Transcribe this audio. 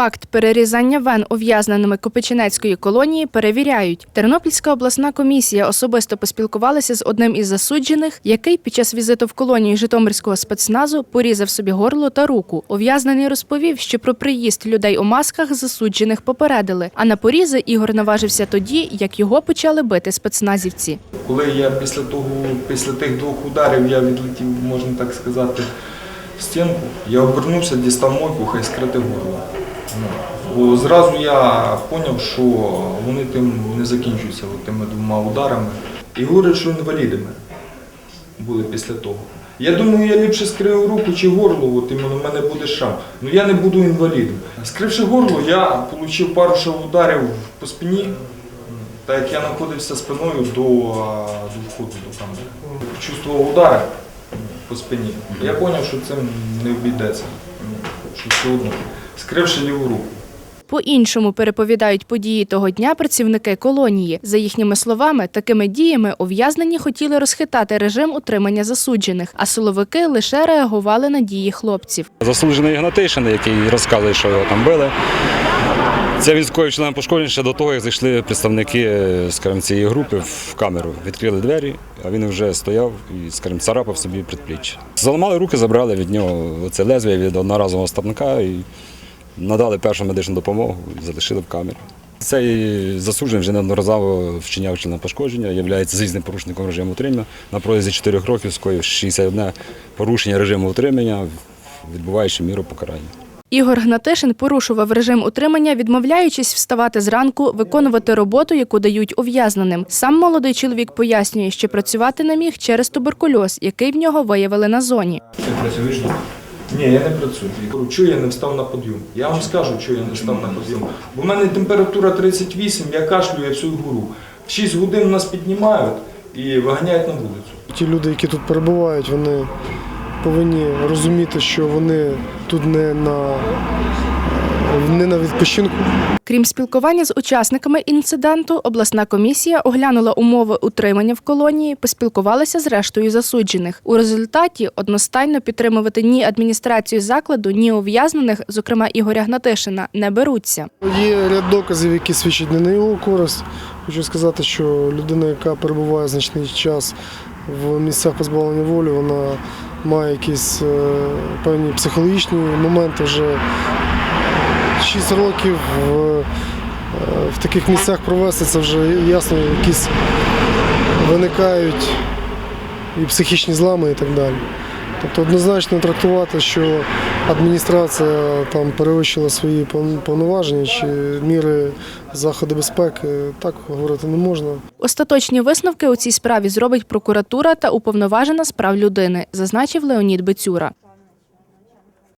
Факт перерізання вен ув'язненими Копичинецької колонії перевіряють. Тернопільська обласна комісія особисто поспілкувалася з одним із засуджених, який під час візиту в колонію Житомирського спецназу порізав собі горло та руку. Ув'язнений розповів, що про приїзд людей у масках засуджених попередили. А на порізи Ігор наважився тоді, як його почали бити спецназівці. Коли я після того, після тих двох ударів я відлетів, можна так сказати, стінку, я обернувся, дістав мойку, хай скрити горло. Ну, Бо зразу я зрозумів, що вони тим не закінчуються тими двома ударами. І говорять, що інвалідами були після того. Я думаю, я ліпше скрию руку чи горло, от іменно в мене буде шрам. Ну я не буду інвалідом. Скривши горло, я отримав пару ударів по спині, так як я знаходився спиною до, до входу до камери. Чувствував удари по спині. Я зрозумів, що цим не обійдеться. Що все одно. Скривши ліву руку. По-іншому переповідають події того дня працівники колонії. За їхніми словами, такими діями ув'язнені хотіли розхитати режим утримання засуджених, а силовики лише реагували на дії хлопців. Засуджений Ігнатишин, який розказує, що його там били. Це військовий член пошкодження ще до того, як зайшли представники е, скажімо, цієї групи в камеру. Відкрили двері, а він вже стояв і скажімо, царапав собі предпліччя. Заламали руки, забрали від нього це лезвія від одноразового ставника і надали першу медичну допомогу і залишили в камері. Цей засуджений вже неодноразово вчиняв члена пошкодження, є зрізним порушником режиму утримання. На протязі 4 років скоїв 61 порушення режиму утримання, відбуваючи міру покарання. Ігор Гнатишин порушував режим утримання, відмовляючись вставати зранку, виконувати роботу, яку дають ув'язненим. Сам молодий чоловік пояснює, що працювати не міг через туберкульоз, який в нього виявили на зоні. Ти працюєш? Ні, я не працюю. Чого я не встав на подйом? Я вам скажу, чого я не встав на подйом. Бо в мене температура 38, я кашлю, я всю гору. В 6 годин нас піднімають і виганяють на вулицю. Ті люди, які тут перебувають, вони повинні розуміти, що вони тут не на, не на відпочинку. Крім спілкування з учасниками інциденту, обласна комісія оглянула умови утримання в колонії, поспілкувалася з рештою засуджених. У результаті одностайно підтримувати ні адміністрацію закладу, ні ув'язнених, зокрема Ігоря Гнатишина, не беруться. Є ряд доказів, які свідчать не на його користь. Хочу сказати, що людина, яка перебуває значний час в місцях позбавлення волі, вона має якісь е, певні психологічні моменти вже 6 років в, е, в таких місцях провести, це вже ясно, якісь виникають і психічні злами і так далі. Тобто однозначно трактувати, що адміністрація там перевищила свої пов- повноваження чи міри заходи безпеки, так говорити не можна. Остаточні висновки у цій справі зробить прокуратура та уповноважена з прав людини, зазначив Леонід Бецюра.